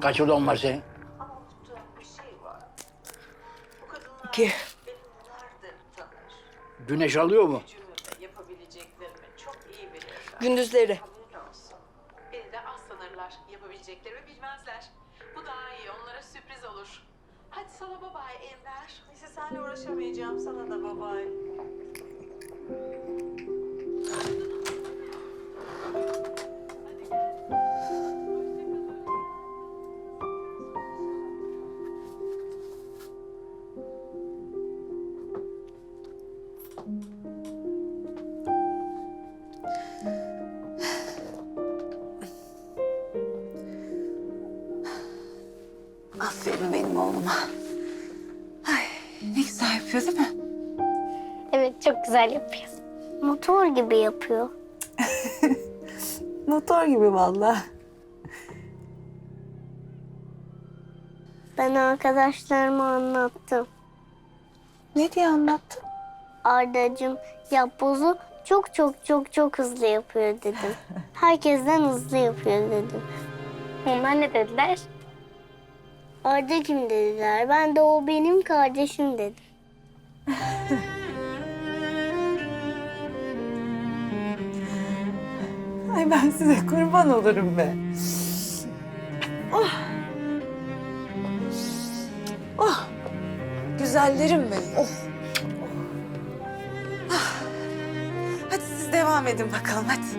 Kaç odan var senin? Ama unuttuğum bir şey var. Bu kadınlar İki. Güneş alıyor mu? Gündüzleri. Haberin olsun. Beni de az tanırlar. Yapabileceklerimi bilmezler. Bu daha iyi. Onlara sürpriz olur. Hadi sana babay Enver. Neyse seninle uğraşamayacağım. Sana da babay. Aferin benim oğluma. Ay, ne güzel yapıyor değil mi? Evet çok güzel yapıyor. Motor gibi yapıyor. Motor gibi vallahi. Ben arkadaşlarıma anlattım. Ne diye anlattın? Ardacığım yapbozu çok çok çok çok hızlı yapıyor dedim. Herkesten hızlı yapıyor dedim. Onlar ne dediler? Arda kim dediler. Ben de o benim kardeşim dedim. Ay ben size kurban olurum be. Oh. Oh. Güzellerim benim. Oh. Ah. Hadi siz devam edin bakalım hadi.